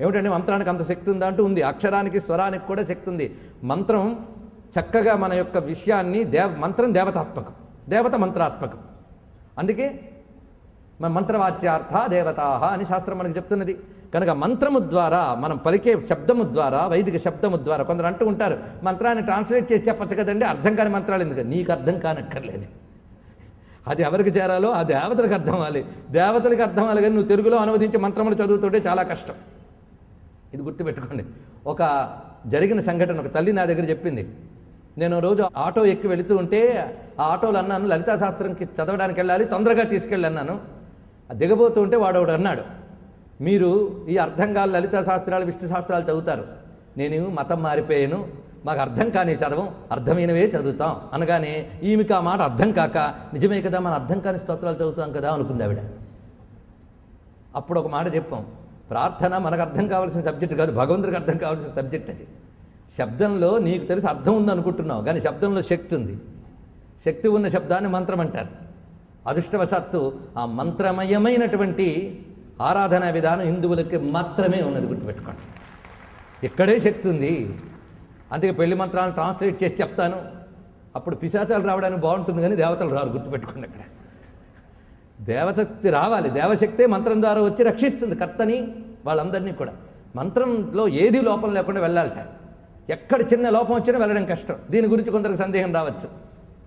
ఏమిటంటే మంత్రానికి అంత శక్తి ఉందా అంటూ ఉంది. అక్షరానికి స్వరానికి కూడా శక్తి ఉంది. మంత్రం చక్కగా మన యొక్క విషయాన్ని దేవ మంత్రం దేవతాత్మకం. దేవత మంత్రాత్మకం. అందుకే మన మంత్రవాచ్యార్థ దేవతాహ అని శాస్త్రం మనకు చెప్తున్నది. కనుక మంత్రము ద్వారా మనం పలికే శబ్దము ద్వారా వైదిక శబ్దము ద్వారా కొందరు అంటూ ఉంటారు. మంత్రాన్ని ట్రాన్స్లేట్ చేసి చెప్పచ్చు కదండి అర్థం కాని మంత్రాలు ఎందుకు? నీకు అర్థం కానక్కర్లేదు. అది ఎవరికి చేరాలో ఆ దేవతలకు అర్థం అవ్వాలి. దేవతలకు అర్థం అవ్వాలి కానీ నువ్వు తెలుగులో అనువదించి మంత్రములు చదువుతుంటే చాలా కష్టం. ఇది గుర్తుపెట్టుకోండి. ఒక జరిగిన సంఘటన ఒక తల్లి నా దగ్గర చెప్పింది నేను రోజు ఆటో ఎక్కి వెళుతూ ఉంటే ఆ ఆటోలు అన్నాను లలితా శాస్త్రంకి చదవడానికి వెళ్ళాలి తొందరగా తీసుకెళ్ళి అన్నాను. దిగబోతూ ఉంటే వాడు ఒకడు అన్నాడు మీరు ఈ అర్థం కాని లలితా శాస్త్రాలు విష్ణు శాస్త్రాలు చదువుతారు. నేను మతం మారిపోయాను మాకు అర్థం కాని చదవం అర్థమైనవే చదువుతాం. అనగానే ఈమెకి ఆ మాట అర్థం కాక నిజమే కదా మన అర్థం కాని స్తోత్రాలు చదువుతాం కదా అనుకుంది ఆవిడ. అప్పుడు ఒక మాట చెప్పాం ప్రార్థన మనకు అర్థం కావాల్సిన సబ్జెక్ట్ కాదు భగవంతుడికి అర్థం కావాల్సిన సబ్జెక్ట్ అది. శబ్దంలో నీకు తెలిసి అర్థం ఉంది అనుకుంటున్నావు కానీ శబ్దంలో శక్తి ఉంది. శక్తి ఉన్న శబ్దాన్ని మంత్రం అంటారు. అదృష్టవశాత్తు ఆ మంత్రమయమైనటువంటి ఆరాధనా విధానం హిందువులకి మాత్రమే ఉన్నది గుర్తుపెట్టుకోండి. ఇక్కడే శక్తి ఉంది. అందుకే పెళ్ళి మంత్రాలను ట్రాన్స్లేట్ చేసి చెప్తాను. అప్పుడు పిశాచాలు రావడానికి బాగుంటుంది కానీ దేవతలు రారు గుర్తుపెట్టుకోండి అక్కడ. దేవశక్తి రావాలి. దేవశక్తే మంత్రం ద్వారా వచ్చి రక్షిస్తుంది కర్తని వాళ్ళందరినీ కూడా. మంత్రంలో ఏది లోపం లేకుండా వెళ్ళాలట. ఎక్కడ చిన్న లోపం వచ్చినా వెళ్ళడం కష్టం. దీని గురించి కొందరికి సందేహం రావచ్చు.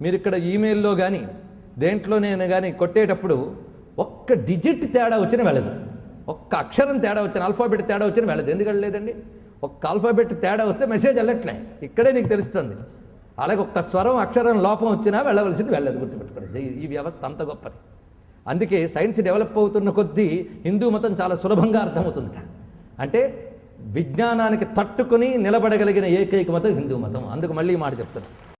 మీరు ఇక్కడ ఈమెయిల్లో కానీ దేంట్లో నేను కానీ కొట్టేటప్పుడు ఒక్క డిజిట్ తేడా వచ్చినా వెళ్ళదు. ఒక్క అక్షరం తేడా వచ్చిన ఆల్ఫాబెట్ తేడా వచ్చినా వెళ్ళదు. ఎందుకంటే లేదండి ఒక్క ఆల్ఫాబెట్ తేడా వస్తే మెసేజ్ వెళ్ళట్లే ఇక్కడే నీకు తెలుస్తుంది. అలాగే ఒక్క స్వరం అక్షరం లోపం వచ్చినా వెళ్ళవలసింది వెళ్ళదు గుర్తుపెట్టుకోండి. ఈ వ్యవస్థ అంత గొప్పది. అందుకే సైన్స్ డెవలప్ అవుతున్న కొద్దీ హిందూ మతం చాలా సులభంగా అర్థమవుతుందట అంటే విజ్ఞానానికి తట్టుకుని నిలబడగలిగిన ఏకైక మతం హిందూ మతం. అందుకు మళ్ళీ మాట చెప్తాను